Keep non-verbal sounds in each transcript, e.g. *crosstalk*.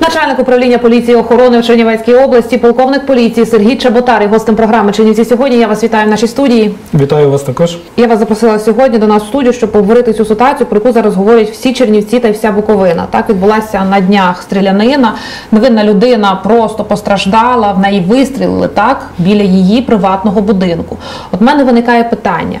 Начальник управління поліції охорони в Чернівецькій області, полковник поліції Сергій Чеботар і гостем програми Чернівці сьогодні. Я вас вітаю в нашій студії. Вітаю вас також. Я вас запросила сьогодні до нас в студію, щоб поговорити цю ситуацію, про яку зараз говорять всі чернівці та вся Буковина. Так відбулася на днях стрілянина. Невинна людина просто постраждала, в неї вистрілили так біля її приватного будинку. От мене виникає питання: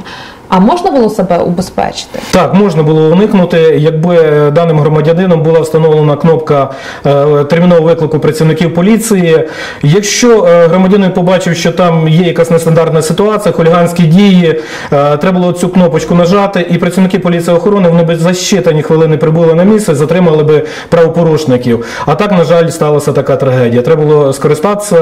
а можна було себе убезпечити? Так, можна було уникнути, якби даним громадянином була встановлена кнопка е, термінового виклику працівників поліції. Якщо е, громадянин побачив, що там є якась нестандартна ситуація, хуліганські дії, е, треба було цю кнопочку нажати, і працівники поліції охорони вони би за щитані хвилини прибули на місце, затримали би правопорушників. А так, на жаль, сталася така трагедія. Треба було скористатися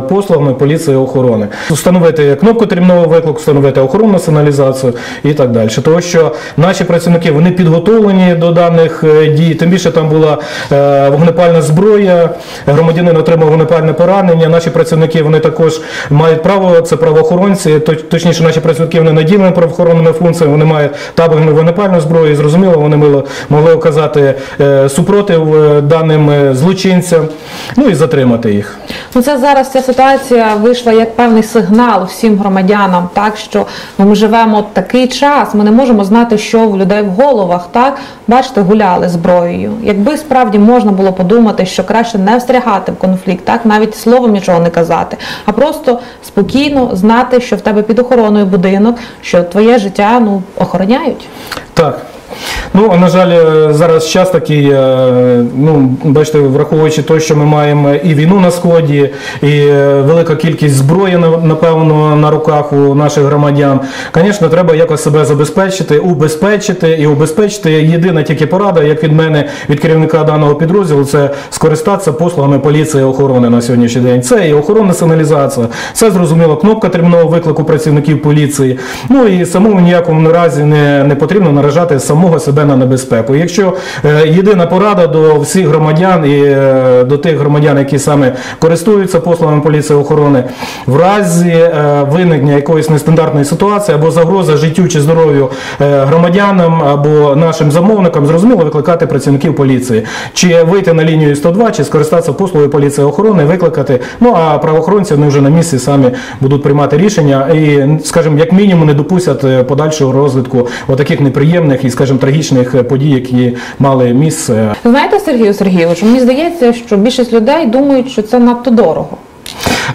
послугами поліції охорони, встановити кнопку термінового виклику, встановити охоронну сигналізацію і так далі. Тому що наші працівники вони підготовлені до даних е, дій. Тим більше там була е, вогнепальна зброя, громадянин отримав вогнепальне поранення. Наші працівники вони також мають право, це правоохоронці, точніше, наші працівники вони наділені правоохоронними функціями, вони мають табельну вогнепальну зброю. І зрозуміло, вони могли оказати е, супротив даним злочинцям, ну і затримати їх. Ну це зараз ця ситуація вийшла як певний сигнал всім громадянам, так що ми живемо такий час, ми не можемо знати, що в людей в головах. Так бачите, гуляли зброєю. Якби справді можна було подумати, що краще не встрягати в конфлікт, так навіть словом нічого не казати, а просто спокійно знати, що в тебе під охороною будинок, що твоє життя ну охороняють. Так. Ну, на жаль, е, зараз час такий, е, ну, бачите, враховуючи те, що ми маємо і війну на сході, і е, велика кількість зброї, напевно, на руках у наших громадян. Звісно, треба якось себе забезпечити, убезпечити і убезпечити. Єдина тільки порада, як від мене, від керівника даного підрозділу, це скористатися послугами поліції охорони на сьогоднішній день. Це і охоронна сигналізація, це зрозуміло, кнопка термінового виклику працівників поліції. Ну і самому ніякому разі не, не потрібно наражати самого себе на небезпеку. Якщо е, єдина порада до всіх громадян і е, до тих громадян, які саме користуються послугами поліції охорони, в разі е, виникнення якоїсь нестандартної ситуації або загроза життю чи здоров'ю громадянам або нашим замовникам, зрозуміло викликати працівників поліції, чи вийти на лінію 102, чи скористатися послугою поліції охорони, викликати. Ну а правоохоронці вони вже на місці самі будуть приймати рішення і, скажімо, як мінімум не допустять подальшого розвитку отаких неприємних і, скажімо, трагічних е, подій, які мали місце. Знаєте, Сергію Сергійовичу, мені здається, що більшість людей думають, що це надто дорого.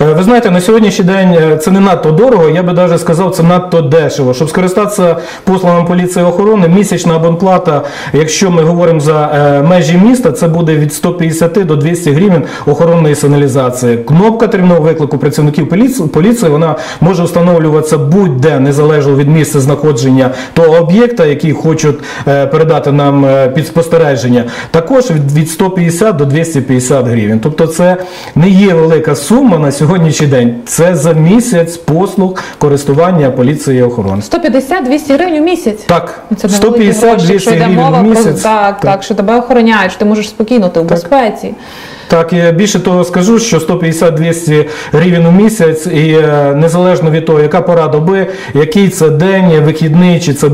Е, Ви знаєте, на сьогоднішній день е, це не надто дорого, я би навіть сказав, це надто дешево. Щоб скористатися послугами поліції охорони, місячна абонплата, якщо ми говоримо за е, межі міста, це буде від 150 до 200 гривень охоронної сигналізації. Кнопка термінового виклику працівників поліції, вона може встановлюватися будь-де, незалежно від місця знаходження того об'єкта, який хочуть передати нам під спостереження. Також від, від 150 до 250 гривень. Тобто це не є велика сума на сьогоднішній день. Це за місяць послуг користування поліції і охорони. 150-200 гривень у місяць. Так, Ну, Це невеликі 150 гроші, якщо 200 йде гривень мова в про місяць. так, так, що тебе охороняють, що ти можеш спокійно, ти в безпеці. Так, і більше того скажу, що 150-200 гривень у місяць, і е, незалежно від того, яка пора доби, який це день, вихідний, чи це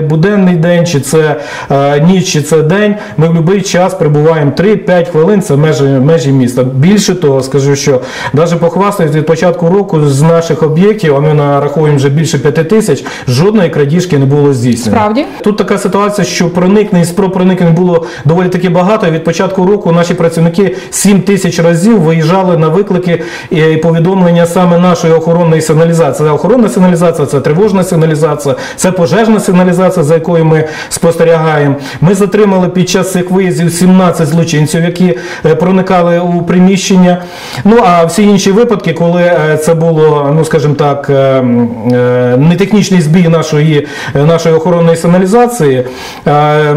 буденний день, чи це е, ніч, чи це день, ми в будь-який час прибуваємо 3-5 хвилин, це межі, межі міста. Більше того, скажу, що навіть похвастаюсь від початку року з наших об'єктів, а ми нараховуємо вже більше 5 тисяч, жодної крадіжки не було здійснено. Справді? Тут така ситуація, що проникнень, спроб проникнень було доволі таки багато. І від початку року наші працівники 7 тисяч разів виїжджали на виклики і повідомлення саме нашої охоронної сигналізації. Це охоронна сигналізація, це тривожна сигналізація, це пожежна сигналізація, за якою ми спостерігаємо. Ми затримали під час цих виїздів 17 злочинців, які е, проникали у приміщення. Ну а всі інші випадки, коли е, це було, ну скажімо так, е, нетехнічний збій нашої, нашої охоронної сигналізації,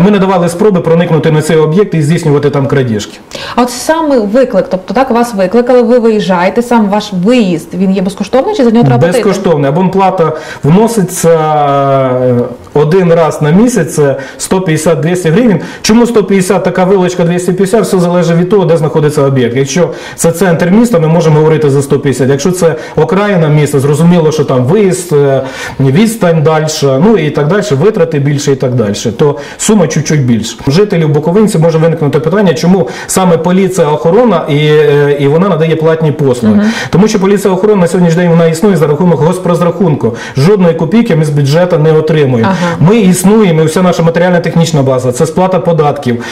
ми не давали спроби проникнути на цей об'єкт і здійснювати там крадіжки. От сам саме виклик, тобто так вас викликали, ви виїжджаєте, сам ваш виїзд він є безкоштовний чи за нього треба платити? Безкоштовне. Абонплата вноситься е, один раз на місяць, це 150-200 гривень. Чому 150, така вилочка 250, все залежить від того, де знаходиться об'єкт. Якщо це центр міста, ми можемо говорити за 150. Якщо це окраїна міста, зрозуміло, що там виїзд, е, відстань далі, ну і так далі, витрати більше і так далі, то сума чуть-чуть більше. Жителів Буковинці може виникнути питання, чому саме поліція охорона і, е, і вона надає платні послуги. Тому що поліція охорона на сьогоднішній день вона існує за рахунок госпрозрахунку. Жодної копійки ми з бюджету не отримуємо. Ага. Ми існуємо, і вся наша матеріальна технічна база, це сплата податків,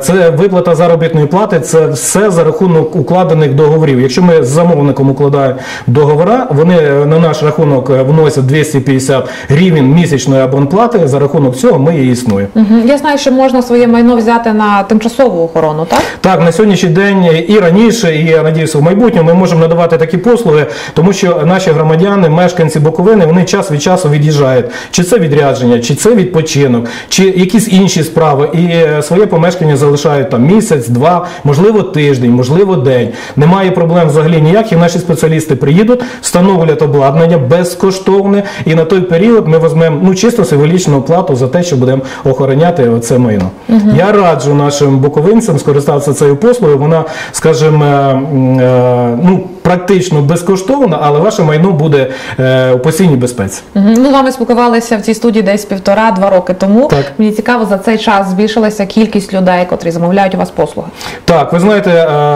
це виплата заробітної плати, це все за рахунок укладених договорів. Якщо ми з замовником укладаємо договори, вони е, на наш рахунок е, вносять 250 гривень місячної абонплати. За рахунок цього ми і існуємо. Мгм. Я знаю, що можна своє майно взяти на тимчасову охорону, так? Так, на сьогоднішній день і раніше, і я надіюся, в майбутньому ми можемо надавати такі послуги, тому що наші громадяни, мешканці Буковини, вони час від часу від'їжджають. Чи це відрядження, чи це відпочинок, чи якісь інші справи, і е, своє помешкання залишають там місяць, два, можливо, тиждень, можливо, день. Немає проблем взагалі ніяких. Наші спеціалісти приїдуть, встановлять обладнання безкоштовне, і на той період ми візьмемо ну чисто символічну оплату за те, що будемо охороняти це майно. Я раджу нашим буковинцям скористатися цією послугою. Вона, скажімо, е, е, ну практично безкоштовна, але ваше майно буде е, у постійній безпеці. Мгм. Ми з вами спілкувалися в цій студії десь півтора-два роки тому. Так. Мені цікаво, за цей час збільшилася кількість людей, котрі замовляють у вас послуги. Так, ви знаєте,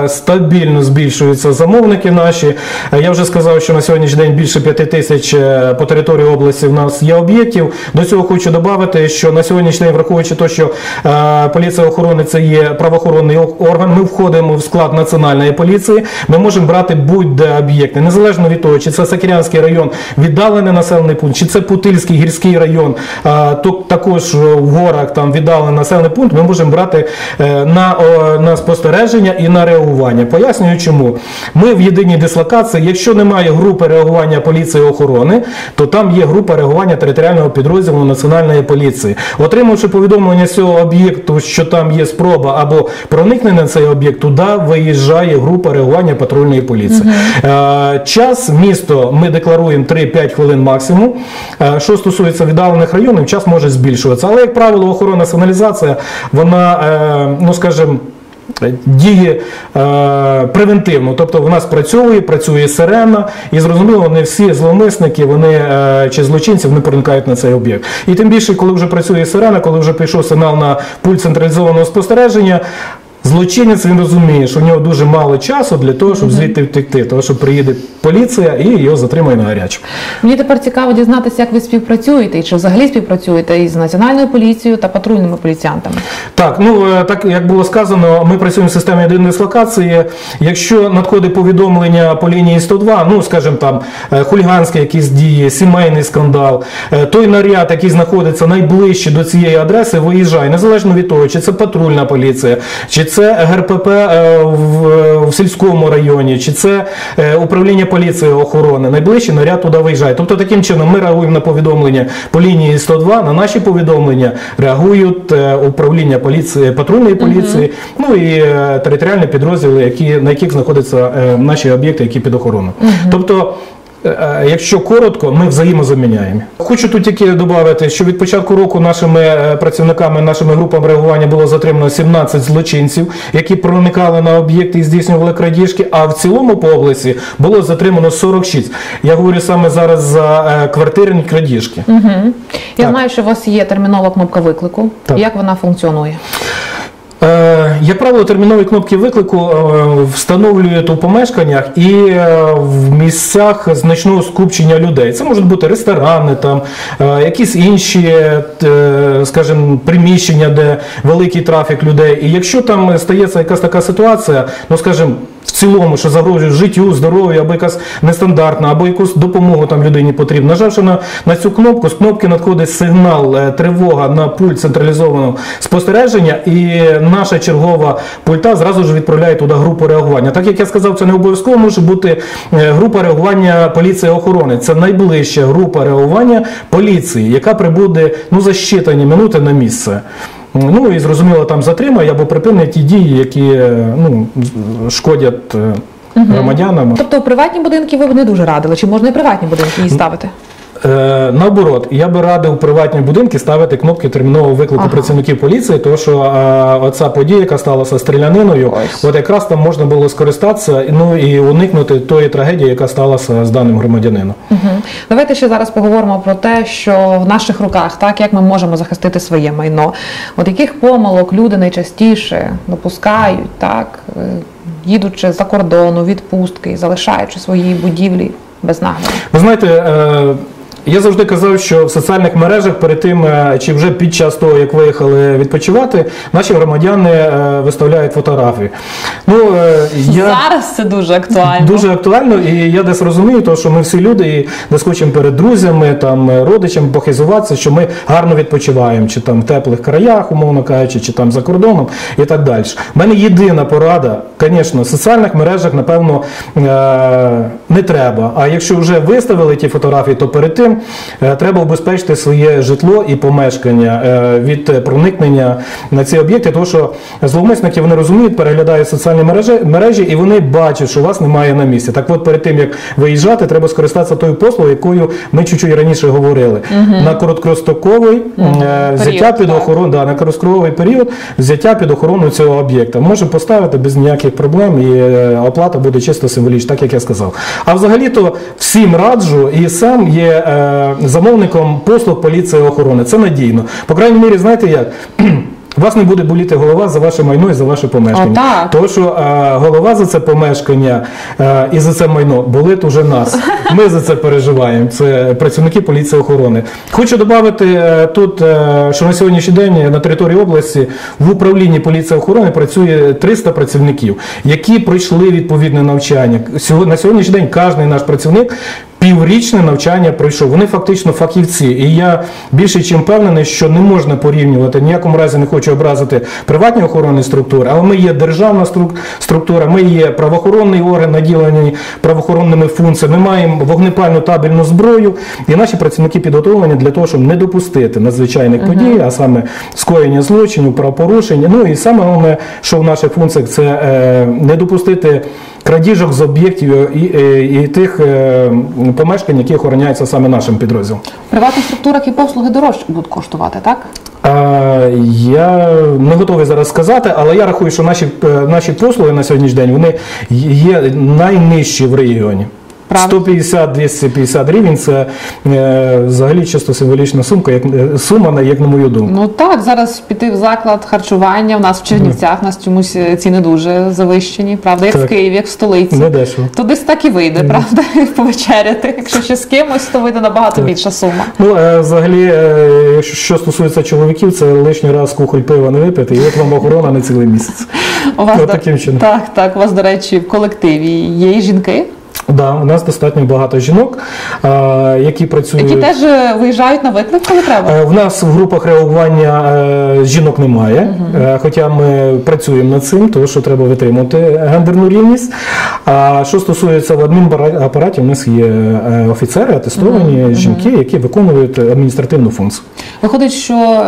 е, стабільно збільшуються замовники наші. Е, Я вже сказав, що на сьогоднішній день більше п'яти тисяч е, по території області в нас є об'єктів. До цього хочу додати, що на сьогоднішній день, враховуючи те, що е, поліція охорони це є правоохоронний о- орган, ми входимо в склад національної поліції. Ми можемо брати будь-де об'єкти, незалежно від того, чи це Сакірянський район, віддалений населений пункт, чи це Путильський гірський район, то також е, в горах там віддалений населений пункт. Ми можемо брати е, на, на спостереження і на реагування. Пояснюю, чому ми в єдиній дислокації. Якщо немає групи реагування поліції і охорони, то там є група реагування територіального підрозділу національної поліції. Отримавши повідомлення з цього об'єкту, що там є спроба або проникнення на цей об'єкт, туди виїжджає група реагування патрульної поліції. Е, час місто ми декларуємо 3-5 хвилин максимум. Е, що стосується віддалених районів, час може збільшуватися. Але, як правило, охоронна сигналізація, вона, е, ну скажімо, Діє е, превентивно, тобто вона спрацьовує, працює сирена, і зрозуміло, не всі зловмисники вони е, чи злочинці вони проникають на цей об'єкт. І тим більше, коли вже працює сирена, коли вже пішов сигнал на пульт централізованого спостереження. Злочинець він розуміє, що у нього дуже мало часу для того, щоб звідти втекти, тому що приїде поліція і його затримає на гарячу. Мені тепер цікаво дізнатися, як ви співпрацюєте і чи взагалі співпрацюєте із національною поліцією та патрульними поліціянтами. Так, ну е, так як було сказано, ми працюємо в системі єдиної дислокації. Якщо надходить повідомлення по лінії 102, ну скажімо там е, хуліганські якісь дії, сімейний скандал, е, той наряд, який знаходиться найближче до цієї адреси, виїжджає незалежно від того, чи це патрульна поліція, чи це ГРПП е, в, в сільському районі, чи це е, управління поліції охорони. Найближчий наряд туди виїжджає. Тобто таким чином ми реагуємо на повідомлення по лінії 102, на наші повідомлення реагують е, управління поліції, патрульної поліції, ну і територіальні підрозділи, які, на яких знаходяться наші об'єкти, які під охороною. Тобто. Е, Якщо коротко, ми взаємозаміняємо. Хочу тут тільки додати, що від початку року нашими е, працівниками, нашими групами реагування було затримано 17 злочинців, які проникали на об'єкти і здійснювали крадіжки. А в цілому по області було затримано 46. Я говорю саме зараз за е, квартирні крадіжки. Я Так. знаю, що у вас є термінова кнопка виклику. Так. Як вона функціонує? Е, Як правило, термінові кнопки виклику е, встановлюють у помешканнях і е, в місцях значного скупчення людей. Це можуть бути ресторани, там, якісь інші, скажімо, приміщення, де великий трафік людей. І якщо там стається якась така ситуація, ну скажімо, в цілому, що загрожує життю, здоров'ю, або якась нестандартна, або якусь допомогу там людині потрібно. Нажавши на, на цю кнопку, з кнопки надходить сигнал е, тривога на пульт централізованого спостереження, і наша чергова пульта зразу ж відправляє туди групу реагування. Так як я сказав, це не обов'язково може бути е, група реагування поліції охорони. Це найближча група реагування поліції, яка прибуде ну за щитані минути на місце. Ну і зрозуміло, там затримає або припинить ті дії, які ну, шкодять е, громадянам. Тобто приватні будинки ви б не дуже радили, чи можна і приватні будинки її ставити? Е, наоборот, я би радив приватні будинки ставити кнопки термінового виклику Ага. працівників поліції, тому що е, оця подія, яка сталася стріляниною, Ось. от якраз там можна було скористатися ну, і уникнути тої трагедії, яка сталася з даним громадянином. Угу. Давайте ще зараз поговоримо про те, що в наших руках, так як ми можемо захистити своє майно. От яких помилок люди найчастіше допускають, так е, їдучи за кордону, відпустки, залишаючи свої будівлі без нагляду. Ви знаєте, е, я завжди казав, що в соціальних мережах перед тим, е, чи вже під час того, як виїхали відпочивати, наші громадяни е, виставляють фотографії. Ну, е, я... Зараз це дуже актуально. Дуже актуально, і я десь розумію, то, що ми всі люди і десь хочемо перед друзями, там, родичами похизуватися, що ми гарно відпочиваємо, чи там в теплих краях, умовно кажучи, чи там за кордоном і так далі. У мене єдина порада, звісно, в соціальних мережах, напевно, не треба. А якщо вже виставили ті фотографії, то перед тим е, треба убезпечити своє житло і помешкання е, від проникнення на ці об'єкти, тому що зловмисники вони розуміють, переглядають соціальні мережі, мережі і вони бачать, що вас немає на місці. Так от перед тим як виїжджати, треба скористатися тою послугою, якою ми чуть-чуть раніше говорили. На короткостроковий е, взяття Період, під охорону, да, на короткостроковий період взяття під охорону цього об'єкта. Можемо поставити без ніяких проблем, і оплата буде чисто символічна, так як я сказав. А взагалі-то всім раджу і сам є замовником послуг поліції охорони. Це надійно. По крайній мірі, знаєте як? У *clears throat* вас не буде боліти голова за ваше майно і за ваше помешкання. Тому що е, голова за це помешкання е, і за це майно болить уже нас. Ми за це переживаємо. Це працівники поліції охорони. Хочу додати е, тут, е, що на сьогоднішній день на території області в управлінні поліції охорони працює 300 працівників, які пройшли відповідне навчання. На сьогоднішній день кожен наш працівник. Піврічне навчання пройшов. Вони фактично фахівці. І я більше чим впевнений, що не можна порівнювати. Ніякому разі не хочу образити приватні охоронні структури, але ми є державна структура, ми є правоохоронний орган, наділені правоохоронними функціями. Ми маємо вогнепальну табельну зброю, і наші працівники підготовлені для того, щоб не допустити надзвичайних подій, а саме скоєння злочинів, правопорушень. Ну і саме головне, що в наших функціях, це е, не допустити крадіжок з об'єктів і, і, і тих е, помешкань, які охороняються саме нашим підрозділом. В приватних структурах і послуги дорожче будуть коштувати, так? А, я не готовий зараз сказати, але я рахую, що наші, е, наші послуги на сьогоднішній день вони є найнижчі в регіоні. Правда. 150-250 гривень це е, взагалі чисто символічна сумка, як, е, сума, як на мою думку. Ну так, зараз піти в заклад харчування. У нас в Чернівцях у нас чомусь е, ціни дуже завищені, правда, як в Києві, як в столиці. Не дешево. То десь так і вийде, правда, *laughs* повечеряти. Якщо ще з кимось, то вийде набагато більша сума. Ну, е, взагалі, е, що стосується чоловіків, це лишній раз кухоль пива не випити, і от вам охорона на цілий місяць. *laughs* У вас От до- таким чином. Так, так. У вас, до речі, в колективі є і жінки, Да, у нас достатньо багато жінок, які працюють. які теж е, виїжджають на виклик, коли треба. Е, В нас в групах реагування е, жінок немає, е, хоча ми працюємо над цим, тому що треба витримувати гендерну рівність. А що стосується в адмінапараті, у нас є офіцери, атестовані жінки, які виконують адміністративну функцію. Виходить, що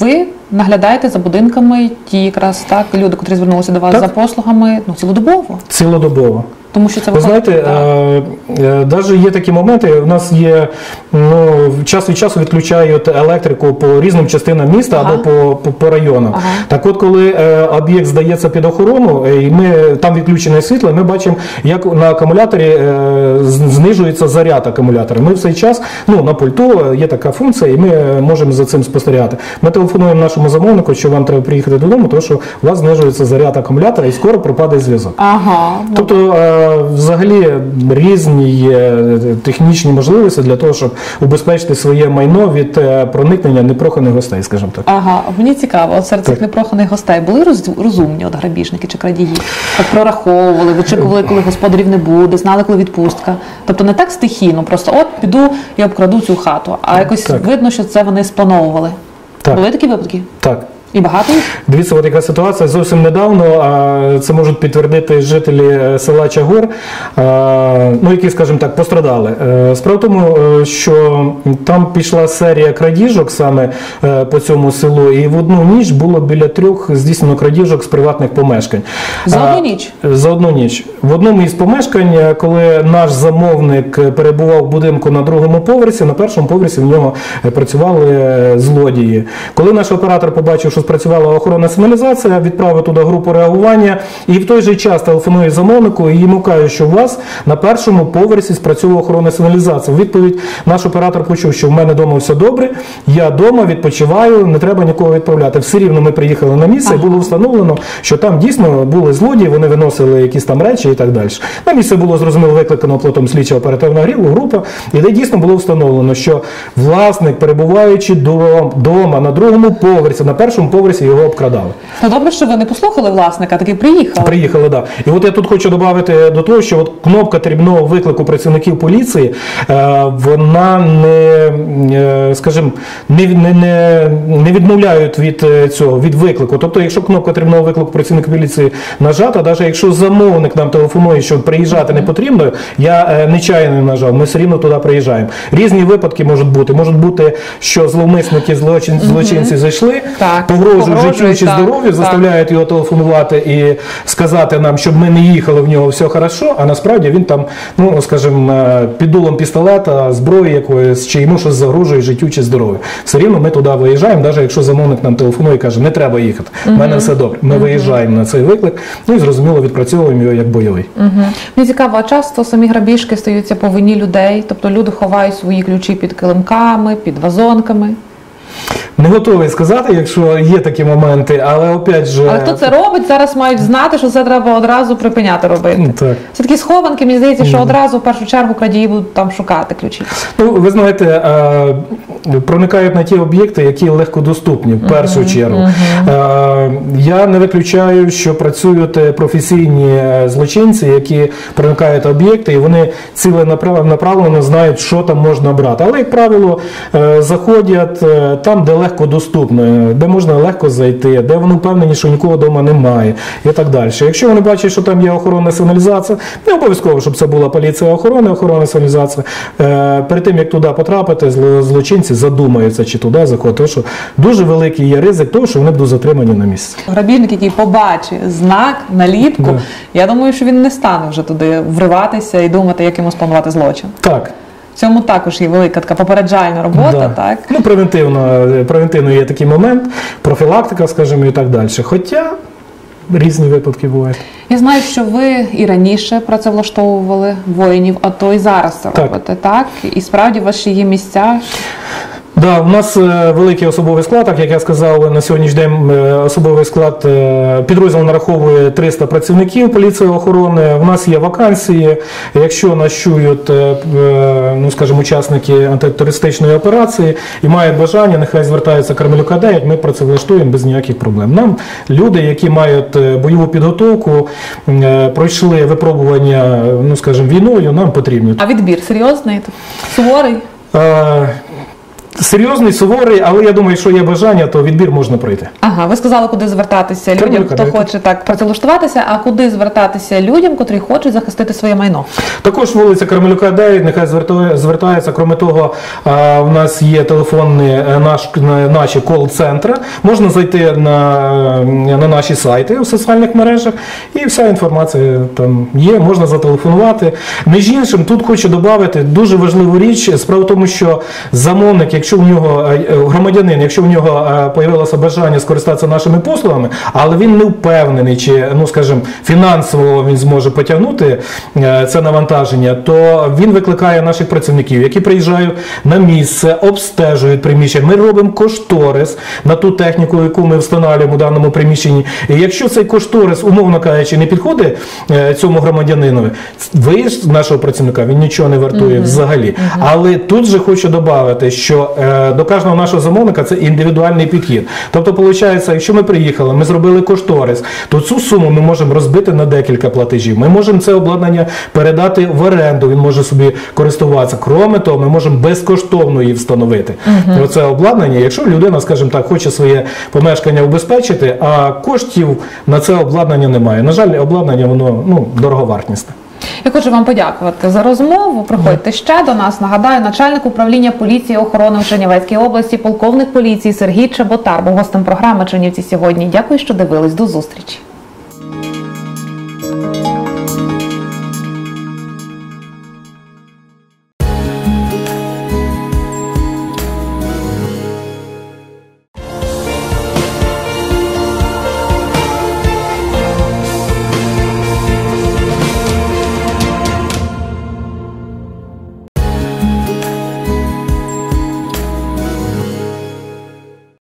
ви наглядаєте за будинками, ті якраз так люди, котрі звернулися до вас Так. за послугами, ну цілодобово, Цілодобово. Тому що це Ви знаєте, навіть є такі моменти. У нас є ну, час від часу відключають електрику по різним частинам міста Ага. або по, по, по районам. Ага. Так от, коли е, об'єкт здається під охорону, е, і ми там відключене світло, ми бачимо, як на акумуляторі е, знижується заряд акумулятора. Ми в цей час, ну на пульту є така функція, і ми е, можемо за цим спостерігати. Ми телефонуємо нашому замовнику, що вам треба приїхати додому, тому що у вас знижується заряд акумулятора і скоро пропаде зв'язок. Ага, Тобто, е, взагалі різні є технічні можливості для того, щоб убезпечити своє майно від е, проникнення непроханих гостей, скажімо так. Ага, мені цікаво, от серед цих непроханих гостей були роз- розумні от грабіжники чи крадії? Так прораховували, вичікували, коли господарів не буде, знали, коли відпустка. Тобто не так стихійно, просто от піду і обкраду цю хату, а якось Так. видно, що це вони сплановували. Так. Були такі випадки? Так. І багато їх? Дивіться, от яка ситуація зовсім недавно. Це можуть підтвердити жителі е, села Чагор, е, ну які, скажімо так, пострадали. Е, Справа в тому, що там пішла серія крадіжок саме по цьому селу, і в одну ніч було біля трьох здійснено крадіжок з приватних помешкань. За одну ніч? За одну ніч. В одному із помешкань, коли наш замовник перебував в будинку на другому поверсі, на першому поверсі в нього працювали злодії. Коли наш оператор побачив, що спрацювала охоронна сигналізація, відправив туди групу реагування і в той же час телефонує замовнику і йому каже, що у вас на першому поверсі спрацьовує охоронна сигналізація. Відповідь наш оператор почув, що в мене вдома все добре, я вдома відпочиваю, не треба нікого відправляти. Все рівно ми приїхали на місце і було встановлено, що там дійсно були злодії, вони виносили якісь там речі і так далі. На місце було зрозуміло викликано плотом слідча оперативна група, і де дійсно було встановлено, що власник, перебуваючи вдома на другому поверсі, на першому поверсі його обкрадали. Ну добре, що ви не послухали власника, таки приїхали. Приїхали, да. І от я тут хочу додати до того, що от кнопка термінового виклику працівників поліції, е, вона не, е, скажімо, не, не, не, не відмовляють від е, цього, від виклику. Тобто, якщо кнопка термінового виклику працівника поліції нажата, навіть якщо замовник нам телефонує, що приїжджати не потрібно, я нечайно нажав, ми все рівно туди приїжджаємо. Різні випадки можуть бути. Можуть бути, що зловмисники, злочин, злочинці зайшли, Так, погрожують життю чи здоров'ю, заставляють його телефонувати і сказати нам, щоб ми не їхали в нього все хорошо, а насправді він там, ну скажімо, е, під дулом пістолета, зброї якоїсь, чи йому щось загрожує життю чи здоров'ю. Все рівно ми туди виїжджаємо, навіть якщо замовник нам телефонує і каже, не треба їхати. У мене все добре. Ми виїжджаємо на цей виклик, ну і зрозуміло відпрацьовуємо його як бойовий. Мені цікаво, а часто самі грабіжки стаються по вині людей, тобто люди ховають свої ключі під килимками, під вазонками. Не готовий сказати, якщо є такі моменти, але опять же. Але хто це робить, зараз мають знати, що це треба одразу припиняти робити. Ну, Так. Це такі схованки, мені здається, що одразу в першу чергу крадії будуть там шукати ключі. Ну, ви знаєте, е, проникають на ті об'єкти, які легкодоступні, в першу чергу. Е, Я не виключаю, що працюють е, професійні е, злочинці, які проникають об'єкти, і вони ціленаправлено знають, що там можна брати. Але, як правило, заходять там, де легко доступно, де можна легко зайти, де вони впевнені, що нікого вдома немає, і так далі. Якщо вони бачать, що там є охоронна сигналізація, не обов'язково, щоб це була поліція охорони, охоронна сигналізація. Перед тим як туди потрапити, зло- злочинці задумаються, чи туди заходити. Тому що дуже великий є ризик того, що вони будуть затримані на місці. Грабіжник, який побачить знак, наліпку, Да. я думаю, що він не стане вже туди вриватися і думати, як йому спланувати злочин. Так. В цьому також є велика така попереджальна робота, да. так? Ну, превентивно, превентивно є такий момент, профілактика, скажімо, і так далі. Хоча різні випадки бувають. Я знаю, що ви і раніше працевлаштовували воїнів, а то і зараз це робите, так? І справді у вас ще є місця. Да, у нас е, великий особовий склад, так як я сказав, на сьогоднішній день е, особовий склад е, підрозділ нараховує 300 працівників поліції охорони. У нас є вакансії. Якщо нас чують, ну скажімо, учасники антитерористичної операції і мають бажання, нехай звертаються Кармелюка 9, ми працевлаштуємо без ніяких проблем. Нам люди, які мають бойову підготовку, пройшли випробування, ну скажімо, війною, нам потрібні. А відбір серйозний, суворий. Серйозний, суворий, але я думаю, що є бажання, то відбір можна пройти. Ага, ви сказали, куди звертатися людям, хто дайте. хоче так працевлаштуватися, а куди звертатися людям, котрі хочуть захистити своє майно. Також вулиця Кармелюка 9, нехай звертає- звертається. Крім того, в нас є телефонні е, наш, на- наші кол-центри. Можна зайти на, на наші сайти у соціальних мережах, і вся інформація там є. Можна зателефонувати. Між іншим, тут хочу додати дуже важливу річ. Справа в тому, що замовник, якщо в нього е, е, громадянин, якщо в нього е, появилося бажання скористатися нашими послугами, але він не впевнений, чи ну скажімо, фінансово він зможе потягнути е, це навантаження, то він викликає наших працівників, які приїжджають на місце, обстежують приміщення. Ми робимо кошторис на ту техніку, яку ми встановлюємо у даному приміщенні. І якщо цей кошторис, умовно кажучи, не підходить е, цьому громадянинові, виїзд нашого працівника він нічого не вартує взагалі. Але тут же хочу додати, що е, до кожного нашого замовника це індивідуальний підхід. Тобто, виходить, якщо ми приїхали, ми зробили кошторис, то цю суму ми можемо розбити на декілька платежів. Ми можемо це обладнання передати в оренду, він може собі користуватися. Кроме того, ми можемо безкоштовно її встановити. І Оце обладнання, якщо людина, скажімо так, хоче своє помешкання убезпечити, а коштів на це обладнання немає. На жаль, обладнання воно ну дороговартісне. Я хочу вам подякувати за розмову. Приходьте ще до нас. Нагадаю, начальник управління поліції охорони в Чернівецькій області, полковник поліції Сергій Чеботар був гостем програми Чернівці сьогодні. Дякую, що дивились. До зустрічі.